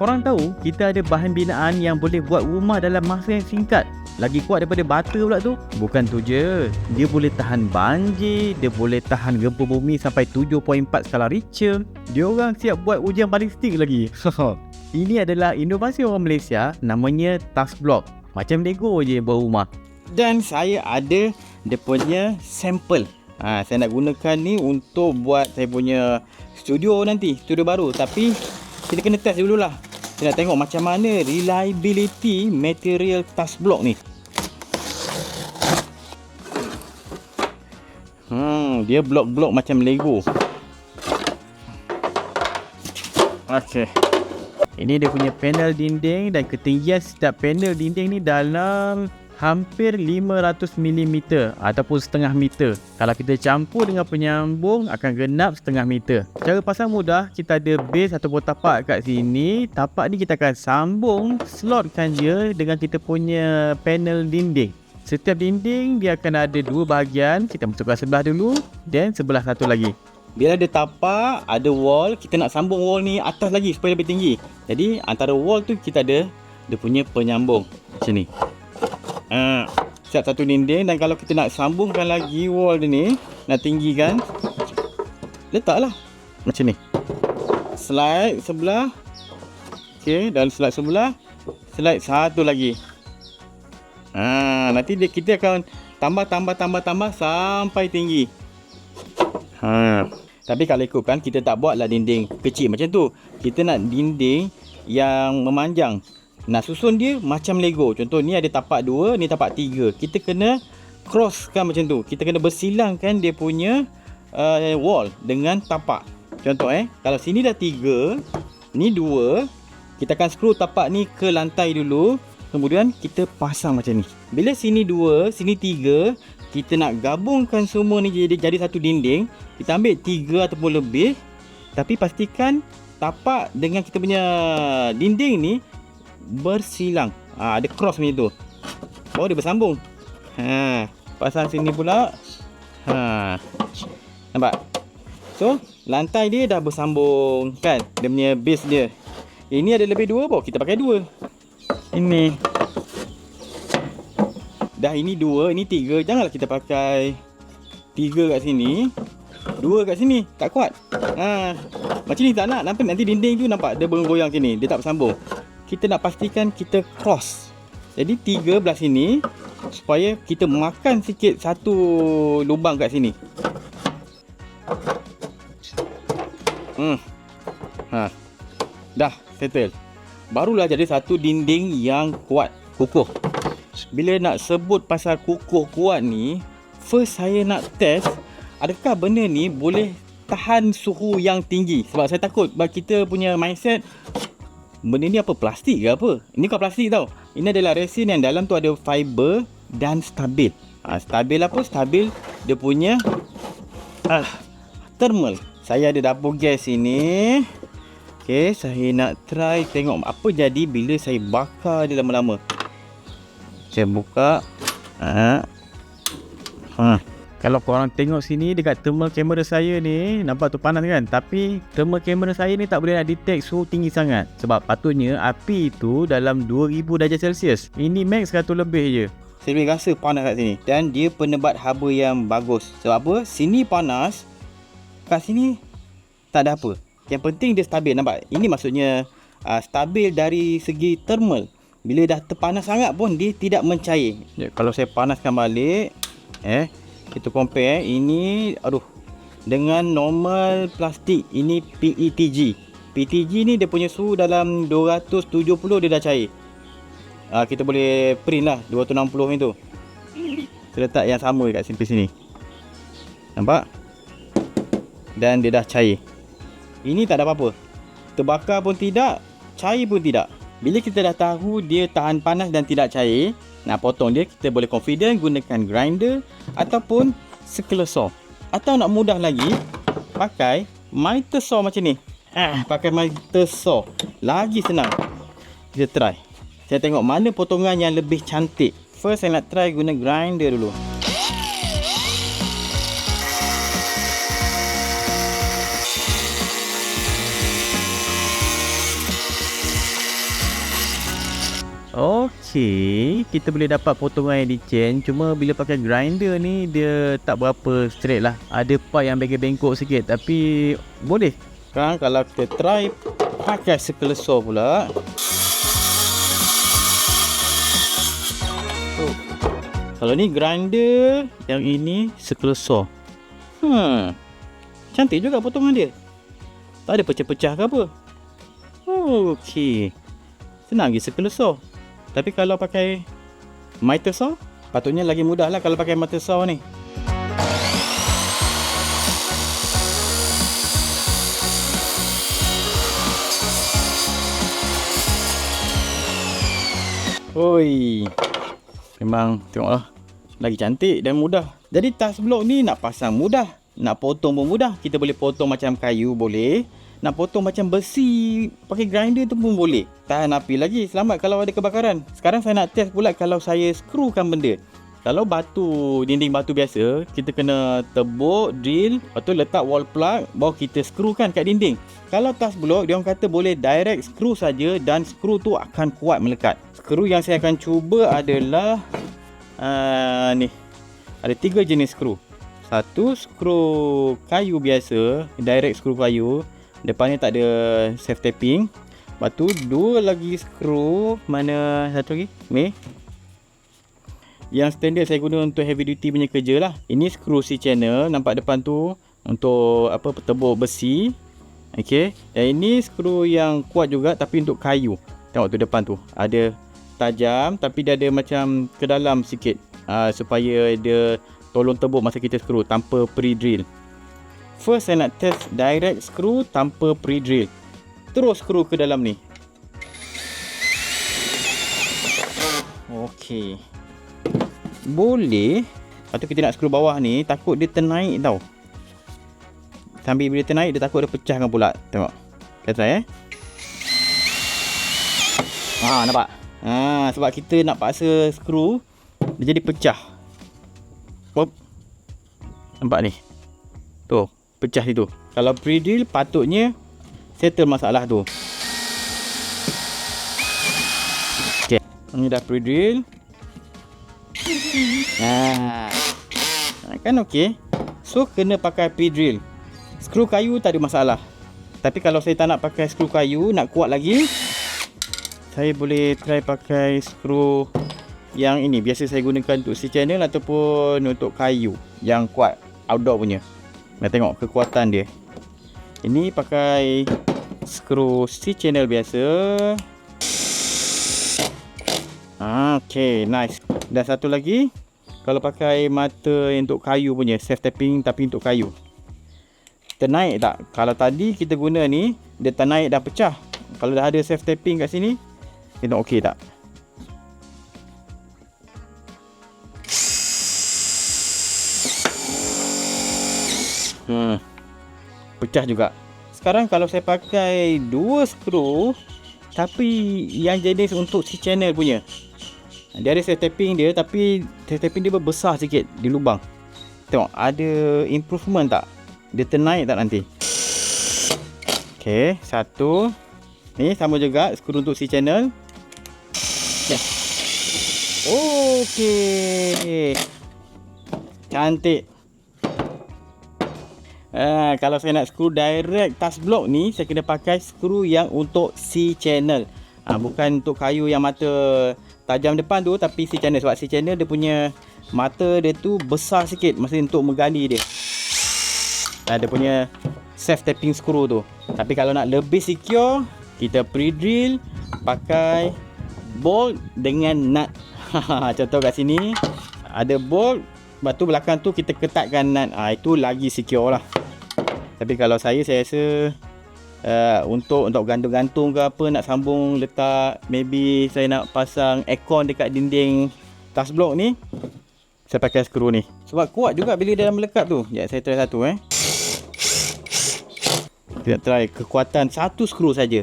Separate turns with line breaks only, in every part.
Korang tahu kita ada bahan binaan yang boleh buat rumah dalam masa yang singkat. Lagi kuat daripada bata pula tu. Bukan tu je. Dia boleh tahan banjir, dia boleh tahan gempa bumi sampai 7.4 skala Richter. Dia orang siap buat ujian balistik lagi. Ini adalah inovasi orang Malaysia namanya Task Block. Macam Lego je buat rumah. Dan saya ada dia punya sampel. Ha, saya nak gunakan ni untuk buat saya punya studio nanti, studio baru. Tapi kita kena test dululah. Kita nak tengok macam mana reliability material task block ni. Hmm, dia blok-blok macam Lego. Okey. Ini dia punya panel dinding dan ketinggian setiap panel dinding ni dalam hampir 500 mm ataupun setengah meter. Kalau kita campur dengan penyambung akan genap setengah meter. Cara pasang mudah, kita ada base ataupun tapak kat sini. Tapak ni kita akan sambung, slotkan dia dengan kita punya panel dinding. Setiap dinding dia akan ada dua bahagian. Kita masukkan sebelah dulu dan sebelah satu lagi. Bila ada tapak, ada wall, kita nak sambung wall ni atas lagi supaya lebih tinggi. Jadi antara wall tu kita ada dia punya penyambung macam ni. Ha, siap satu dinding dan kalau kita nak sambungkan lagi wall dia ni, nak tinggikan, letaklah macam ni. Slide sebelah. Okey, dan slide sebelah, slide satu lagi. Ha, nanti dia kita akan tambah tambah tambah tambah sampai tinggi. Ha. Tapi kalau ikutkan kita tak buatlah dinding kecil macam tu. Kita nak dinding yang memanjang. Nak susun dia macam Lego. Contoh ni ada tapak dua, ni tapak tiga. Kita kena crosskan macam tu. Kita kena bersilangkan dia punya uh, wall dengan tapak. Contoh eh, kalau sini dah tiga, ni dua, kita akan screw tapak ni ke lantai dulu. Kemudian kita pasang macam ni. Bila sini dua, sini tiga, kita nak gabungkan semua ni jadi jadi satu dinding. Kita ambil tiga ataupun lebih. Tapi pastikan tapak dengan kita punya dinding ni bersilang. Ha, ada cross macam tu. Baru dia bersambung. Ha, pasang sini pula. Ha. Nampak? So, lantai dia dah bersambung kan? Dia punya base dia. Ini ada lebih dua baru kita pakai dua. Ini. Dah ini dua, ini tiga. Janganlah kita pakai tiga kat sini. Dua kat sini. Tak kuat. Ha. Macam ni tak nak. Nampak nanti dinding tu nampak dia bergoyang sini. Dia tak bersambung kita nak pastikan kita cross. Jadi tiga belah sini supaya kita makan sikit satu lubang kat sini. Hmm. Ha. Dah settle. Barulah jadi satu dinding yang kuat, kukuh. Bila nak sebut pasal kukuh kuat ni, first saya nak test adakah benda ni boleh tahan suhu yang tinggi. Sebab saya takut bagi kita punya mindset benda ni apa plastik ke apa? Ini bukan plastik tau. Ini adalah resin yang dalam tu ada fiber dan stabil. Ha, stabil apa? Stabil dia punya ah, thermal. Saya ada dapur gas ini. Ok saya nak try tengok apa jadi bila saya bakar dia lama-lama. Saya buka. Ha. Ha. Kalau korang tengok sini dekat thermal kamera saya ni Nampak tu panas kan? Tapi thermal kamera saya ni tak boleh nak detect suhu tinggi sangat. Sebab patutnya api tu dalam 2000 darjah Celsius. Ini max 100 lebih je. Saya boleh rasa panas kat sini. Dan dia penebat haba yang bagus. Sebab apa? Sini panas Kat sini tak ada apa. Yang penting dia stabil. Nampak? Ini maksudnya uh, stabil dari segi thermal. Bila dah terpanas sangat pun dia tidak mencair. Ya, Kalau saya panaskan balik Eh kita compare ini aduh dengan normal plastik ini PETG PETG ni dia punya suhu dalam 270 dia dah cair. Uh, kita boleh print lah 260 ni tu. Kita letak yang sama kat sini sini. Nampak? Dan dia dah cair. Ini tak ada apa-apa. Terbakar pun tidak cair pun tidak. Bila kita dah tahu dia tahan panas dan tidak cair nak potong dia kita boleh confident gunakan grinder ataupun circular saw. Atau nak mudah lagi pakai miter saw macam ni. Ah pakai miter saw. Lagi senang. Kita try. Saya tengok mana potongan yang lebih cantik. First saya nak try guna grinder dulu Kita boleh dapat potongan yang dicen. Cuma bila pakai grinder ni dia tak berapa straight lah. Ada part yang bengkok-bengkok sikit tapi boleh. Sekarang kalau kita try pakai sekelesor pula. Oh. Kalau ni grinder, yang ini sekelesor. Hmm, cantik juga potongan dia. Tak ada pecah-pecah ke apa? Okey, senang lagi sekelesor tapi kalau pakai miter saw, patutnya lagi mudah lah kalau pakai miter saw ni. Oi. Memang tengoklah. Lagi cantik dan mudah. Jadi tas blok ni nak pasang mudah. Nak potong pun mudah. Kita boleh potong macam kayu boleh nak potong macam besi pakai grinder tu pun boleh. Tahan api lagi. Selamat kalau ada kebakaran. Sekarang saya nak test pula kalau saya skrukan benda. Kalau batu, dinding batu biasa, kita kena tebuk, drill, lepas tu letak wall plug, baru kita skrukan kat dinding. Kalau tas blok, dia orang kata boleh direct skru saja dan skru tu akan kuat melekat. Skru yang saya akan cuba adalah uh, ni. Ada tiga jenis skru. Satu skru kayu biasa, direct skru kayu. Depan ni tak ada safe tapping. Lepas tu dua lagi skru. Mana satu lagi? Ni. Yang standard saya guna untuk heavy duty punya kerja lah. Ini skru C channel. Nampak depan tu. Untuk apa tebuk besi. Okay. Dan ini skru yang kuat juga tapi untuk kayu. Tengok tu depan tu. Ada tajam tapi dia ada macam ke dalam sikit. Uh, supaya dia tolong tebuk masa kita skru tanpa pre-drill. First saya nak test direct screw tanpa pre-drill. Terus screw ke dalam ni. Okey. Boleh. Lepas kita nak screw bawah ni, takut dia ternaik tau. Sambil bila ternaik, dia takut dia pecahkan pula. Tengok. Kita try eh. Ha, nampak? Ha, sebab kita nak paksa screw, dia jadi pecah. Hop. Nampak ni? Tuh pecah situ. Kalau pre-drill patutnya settle masalah tu. Okey. Ini dah pre-drill. Nah. Kan okey. So kena pakai pre-drill. Skru kayu tak ada masalah. Tapi kalau saya tak nak pakai skru kayu, nak kuat lagi, saya boleh try pakai skru yang ini. Biasa saya gunakan untuk C channel ataupun untuk kayu yang kuat outdoor punya. Nak tengok kekuatan dia. Ini pakai skru C channel biasa. Ah, okay, nice. Dan satu lagi, kalau pakai mata untuk kayu punya, safe tapping tapi untuk kayu. Ternaik tak? Kalau tadi kita guna ni, dia ternaik dah pecah. Kalau dah ada safe tapping kat sini, tengok okey tak? Hmm. Pecah juga. Sekarang kalau saya pakai dua skru tapi yang jenis untuk si channel punya. Dia ada tapping dia tapi tapping dia besar sikit di lubang. Tengok ada improvement tak? Dia ternaik tak nanti? Okey, satu. Ni sama juga skru untuk si channel. Okay. Okey. Cantik. Uh, kalau saya nak screw direct tas blok ni saya kena pakai screw yang untuk C channel. Uh, bukan untuk kayu yang mata tajam depan tu tapi C channel sebab C channel dia punya mata dia tu besar sikit masa untuk menggali dia. Uh, dia punya self tapping screw tu. Tapi kalau nak lebih secure kita pre-drill pakai bolt dengan nut. Contoh kat sini ada bolt Batu belakang tu kita ketatkan nut. Ah itu lagi secure lah. Tapi kalau saya saya rasa uh, untuk untuk gantung-gantung ke apa nak sambung letak maybe saya nak pasang aircon dekat dinding tas blok ni saya pakai skru ni. Sebab kuat juga bila dia melekat tu. Ya saya try satu eh. Kita try kekuatan satu skru saja.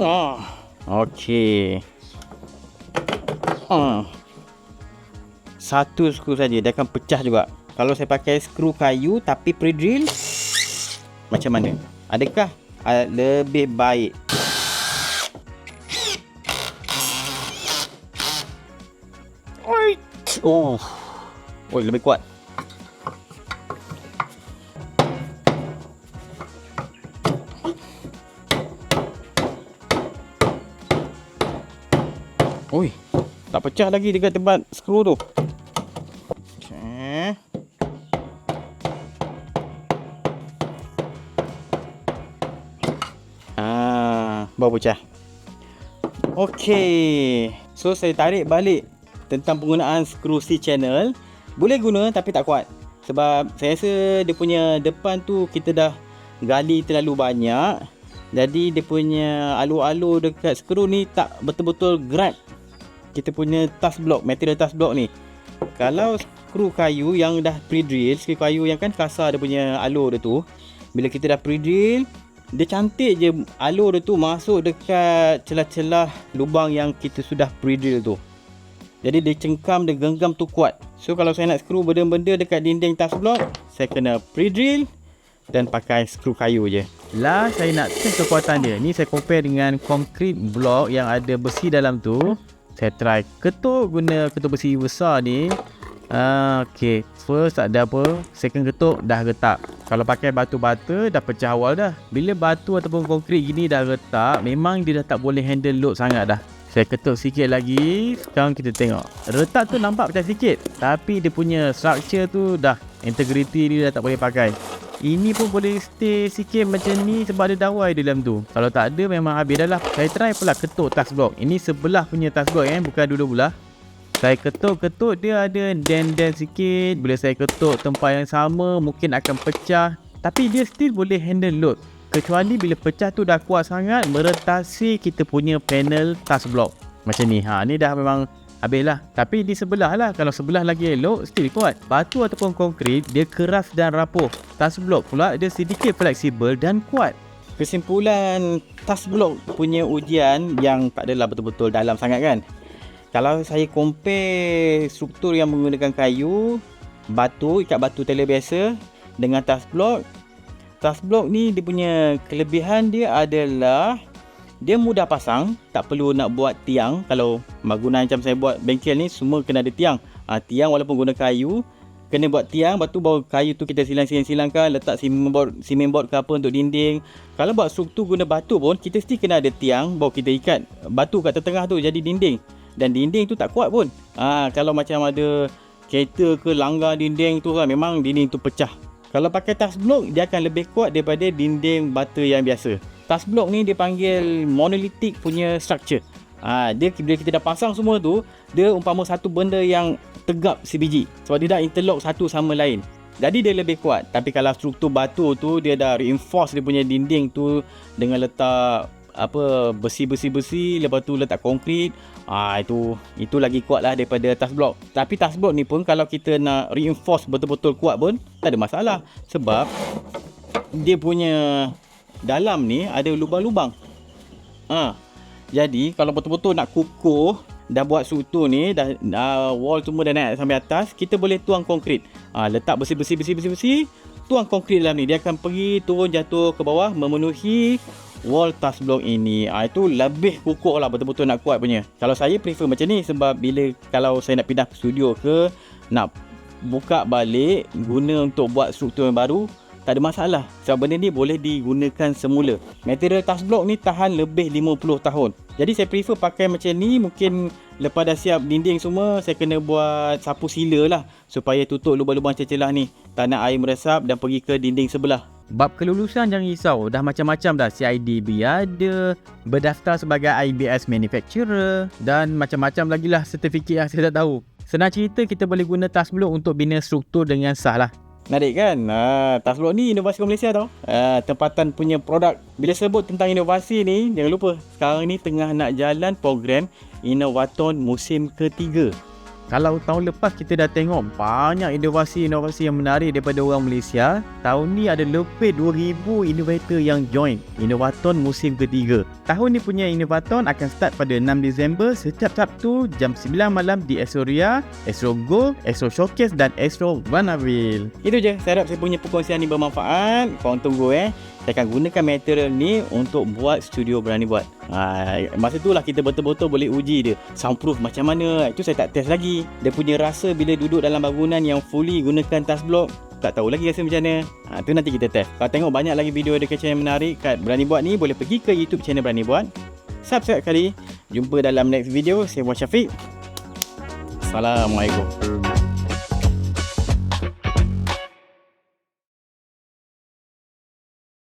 Ah, okey. Ah. Satu skru saja dia akan pecah juga kalau saya pakai skru kayu tapi pre-drill macam mana? Adakah uh, lebih baik? Oh. Oh, lebih kuat. Oi, tak pecah lagi dekat tempat skru tu. Baru pecah. Okey. So saya tarik balik tentang penggunaan skru C channel. Boleh guna tapi tak kuat. Sebab saya rasa dia punya depan tu kita dah gali terlalu banyak. Jadi dia punya alur-alur dekat skru ni tak betul-betul grab kita punya task block, material task block ni. Kalau skru kayu yang dah pre-drill, skru kayu yang kan kasar dia punya alur dia tu. Bila kita dah pre-drill, dia cantik je alur dia tu masuk dekat celah-celah lubang yang kita sudah pre-drill tu. Jadi dia cengkam, dia genggam tu kuat. So kalau saya nak skru benda-benda dekat dinding task block, saya kena pre-drill dan pakai skru kayu je. Lah saya nak test kekuatan dia. Ni saya compare dengan concrete block yang ada besi dalam tu. Saya try ketuk guna ketuk besi besar ni. Uh, okay, first tak ada apa. Second ketuk dah retak. Kalau pakai batu bata dah pecah awal dah. Bila batu ataupun konkrit gini dah retak, memang dia dah tak boleh handle load sangat dah. Saya ketuk sikit lagi. Sekarang kita tengok. Retak tu nampak pecah sikit. Tapi dia punya structure tu dah integrity dia dah tak boleh pakai. Ini pun boleh stay sikit macam ni sebab ada dawai dalam tu. Kalau tak ada memang habis dah lah. Saya try pula ketuk task block. Ini sebelah punya task block eh. Bukan dua-dua belah. Saya ketuk-ketuk dia ada den-den sikit. Bila saya ketuk tempat yang sama mungkin akan pecah. Tapi dia still boleh handle load. Kecuali bila pecah tu dah kuat sangat meretasi kita punya panel task block. Macam ni. Ha, ni dah memang Habislah. Tapi di sebelah lah. Kalau sebelah lagi elok, still kuat. Batu ataupun konkrit, dia keras dan rapuh. Tas blok pula, dia sedikit fleksibel dan kuat. Kesimpulan tas blok punya ujian yang tak adalah betul-betul dalam sangat kan. Kalau saya compare struktur yang menggunakan kayu, batu, ikat batu tele biasa dengan tas blok. Tas blok ni dia punya kelebihan dia adalah dia mudah pasang tak perlu nak buat tiang. Kalau guna macam saya buat bengkel ni semua kena ada tiang. Ha, tiang walaupun guna kayu kena buat tiang lepas tu baru kayu tu kita silang-silang-silangkan letak cement board, cement board ke apa untuk dinding. Kalau buat struktur guna batu pun kita mesti kena ada tiang baru kita ikat batu kat tengah tu jadi dinding dan dinding tu tak kuat pun ha, kalau macam ada kereta ke langgar dinding tu kan memang dinding tu pecah kalau pakai tas blok dia akan lebih kuat daripada dinding bata yang biasa task block ni panggil monolithic punya structure. Ha, dia bila kita dah pasang semua tu, dia umpama satu benda yang tegap sebiji. Sebab dia dah interlock satu sama lain. Jadi dia lebih kuat. Tapi kalau struktur batu tu, dia dah reinforce dia punya dinding tu dengan letak apa besi-besi-besi lepas tu letak konkrit ah itu itu lagi kuat lah daripada task block tapi task block ni pun kalau kita nak reinforce betul-betul kuat pun tak ada masalah sebab dia punya dalam ni ada lubang-lubang. Ha. Jadi kalau betul-betul nak kukuh dah buat struktur ni dah, dah wall semua dah naik sampai atas, kita boleh tuang konkrit. Ha, letak besi-besi besi-besi besi, tuang konkrit dalam ni. Dia akan pergi turun jatuh ke bawah memenuhi wall task block ini. Ha, itu lebih kukuh lah betul-betul nak kuat punya. Kalau saya prefer macam ni sebab bila kalau saya nak pindah studio ke nak buka balik guna untuk buat struktur yang baru tak ada masalah sebab benda ni boleh digunakan semula material task block ni tahan lebih 50 tahun jadi saya prefer pakai macam ni mungkin lepas dah siap dinding semua saya kena buat sapu sila lah supaya tutup lubang-lubang celah ni tanah air meresap dan pergi ke dinding sebelah Bab kelulusan jangan risau, dah macam-macam dah CIDB ada, berdaftar sebagai IBS manufacturer dan macam-macam lagi lah sertifikat yang saya tak tahu. Senang cerita kita boleh guna task block untuk bina struktur dengan sah lah. Menarik kan? Ha, Taslock ni inovasi Malaysia tau. Ha, tempatan punya produk. Bila sebut tentang inovasi ni, jangan lupa. Sekarang ni tengah nak jalan program Innovaton musim ketiga. Kalau tahun lepas kita dah tengok banyak inovasi-inovasi yang menarik daripada orang Malaysia, tahun ni ada lebih 2000 innovator yang join Innovaton musim ketiga. Tahun ni punya Innovaton akan start pada 6 Disember setiap Sabtu jam 9 malam di Esroria, Esro Go, Esro Showcase dan Esro Vanaville. Itu je, saya harap saya punya perkongsian ni bermanfaat. Korang tunggu eh. Saya akan gunakan material ni untuk buat studio berani buat. Ha, masa tu lah kita betul-betul boleh uji dia. Soundproof macam mana. Itu saya tak test lagi. Dia punya rasa bila duduk dalam bangunan yang fully gunakan tas blok. Tak tahu lagi rasa macam mana. Ha, tu nanti kita test. Kalau tengok banyak lagi video education yang menarik kat Berani Buat ni. Boleh pergi ke YouTube channel Berani Buat. Subscribe kali. Jumpa dalam next video. Saya Muhammad Syafiq. Assalamualaikum.